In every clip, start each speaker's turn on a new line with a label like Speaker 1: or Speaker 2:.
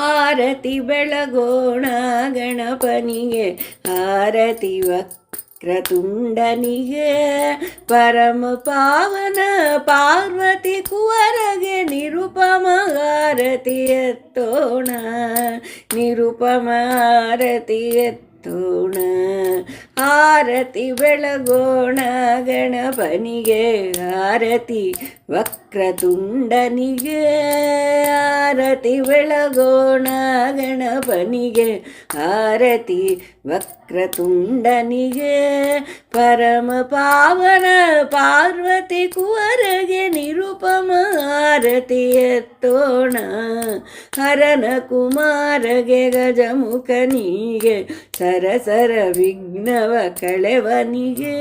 Speaker 1: ಆರತಿ ಬೆಳಗೋಣ ಗಣಪನಿಗೆ ಆರತಿ ವಕ್ರತುಂಡನಿಗೆ ಪರಮ ಪಾವನ ಪಾರ್ವತಿ ಕುವರಗೆ ನಿರುಪಮ ಆರತಿ ಎತ್ತೋಣ ನಿರುಪಮ ಆರತಿ ಎತ್ತೋಣ ಆರತಿ ಬೆಳಗೋಣ ಗಣಪನಿಗೆ ಆರತಿ ವಕ್ರತುಂಡನಿಗೆ ಆರತಿ ಬೆಳಗೋಣ ಗಣಪನಿಗೆ ಆರತಿ ವಕ್ರತುಂಡನಿಗೆ ಪರಮ ಪಾವನ ಪಾರ್ವತಿ ಕುವರಗೆ ನಿರುಪಮ ಆರತಿ ತೋಣ ಹರನ ಕುಮಾರಗೆ ಗಜಮುಖನಿಗೆ ಸರಸರ ವಿಘ್ನವ ಕಳೆವನಿಗೆ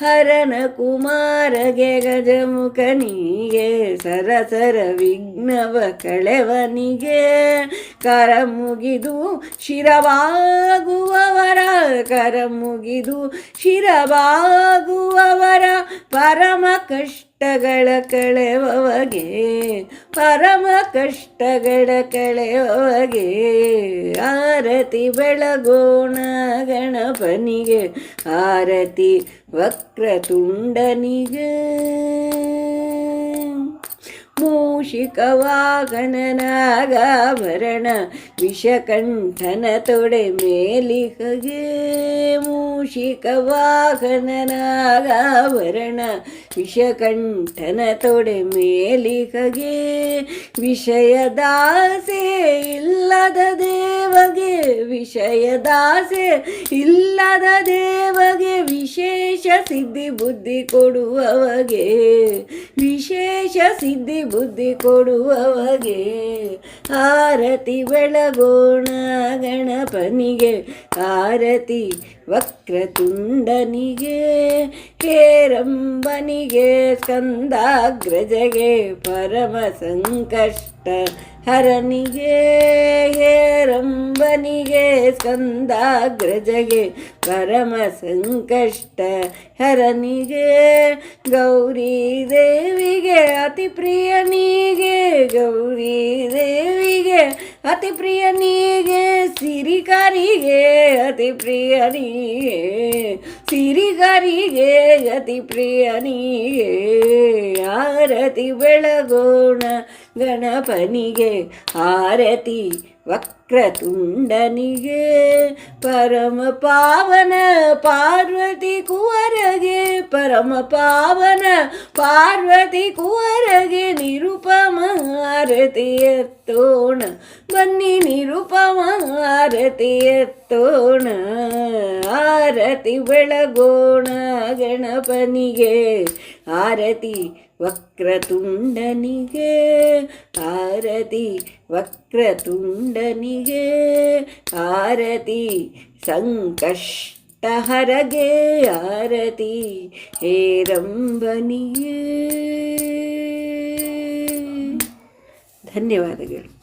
Speaker 1: ಹರನ ಕುಮಾರಗೆ ಗಜಮುಖನಿಗೆ ಸರಸರ ವಿಘ್ನವ ಕಳೆವನಿಗೆ ಕರ ಮುಗಿದು ಶಿರವಾಗುವವರ, ಕರ ಮುಗಿದು ಶಿರವಾಗುವವರ ಪರಮ ಕಷ್ಟಗಳ ಕಳೆವವಗೆ ಪರಮ ಕಷ್ಟಗಳ ಕಳೆವಗೆ ಆರತಿ ಬೆಳಗೋಣ ಗಣಪನಿಗೆ ಆರತಿ ವಕ್ರತುಂಡನಿಗೆ. ಮೂಷಿಕ ವಾಹನನಾಗಾಭರಣ ವಿಷಕಂಠನ ತೊಡೆ ಮೇಲಿಹಗೆ ಮೂಷಿಕ ವಾಹನನಾಗಾಭರಣ ವಿಷಕಂಠನ ತೊಡೆ ಮೇಲಿಹಗೆ ವಿಷಯದಾಸೆ ಇಲ್ಲದ ದೇವಗೆ, ವಿಷಯದಾಸೆ ಇಲ್ಲದ ದೇವಗೆ ವಿಶೇಷ ಸಿದ್ಧಿ ಬುದ್ಧಿ ಕೊಡುವವಗೆ, ವಿಶೇಷ ಸಿದ್ಧಿ ಬುದ್ಧಿ ಕೊಡುವವಗೆ. ಆರತಿ ಬೆಳಗೋಣ ಗಣಪನಿಗೆ ಆರತಿ ವಕ್ರತುಂಡನಿಗೆ ಹೇರಂಬನಿಗೆ ಸ್ಕಂದಾಗ್ರಜಗೆ ಪರಮ ಸಂಕಷ್ಟ ಹರನಿಗೆ ಹೇರಂಬನಿಗೆ ಸ್ಕಂದಾಗ್ರಜಗೆ ಪರಮ ಸಂಕಷ್ಟ ಹರನಿಗೆ ಗೌರಿ ದೇವಿಗೆ ಅತಿ ಪ್ರಿಯನಿಗೆ ಗೌರಿ ದೇವಿಗೆ ಅತಿ ಪ್ರಿಯನಿಗೆ ಸಿರಿಕರಿಗೆ ಅತಿ ಪ್ರಿಯನಿಗೆ ಸಿರಿಗರಿಗೆ ಅತಿ ಪ್ರಿಯನಿಗೆ ಆರತಿ ಬೆಳಗೋಣ ಗಣಪನಿಗೆ ಆರತಿ ವಕ್ರತುಂಡನಿಗೆ ಪರಮ ಪಾವನ ಪಾರ್ವತಿ ಕುವರಗೆ ಪರಮ ಪಾವನ ಪಾರ್ವತಿ ಕುವರಗೆ ನಿರುಪಮ ಆರತಿ ಎತ್ತೋಣ ಬನ್ನಿ ನಿರುಪಮ ಆರತಿ ಎತ್ತೋಣ ಆರತಿ ಬೆಳಗೋಣ ಗಣಪನಿಗೆ ಆರತಿ ವಕ್ರತುಂಡನಿಗೆ ಆರತಿ ವಕ್ರತುಂಡನಿಗೆ ಆರತಿ ಸಂಕಷ್ಟಹರಗೆ ಆರತಿ ಹೇರಂಬನಿಗೆ ಧನ್ಯವಾದಗಳು.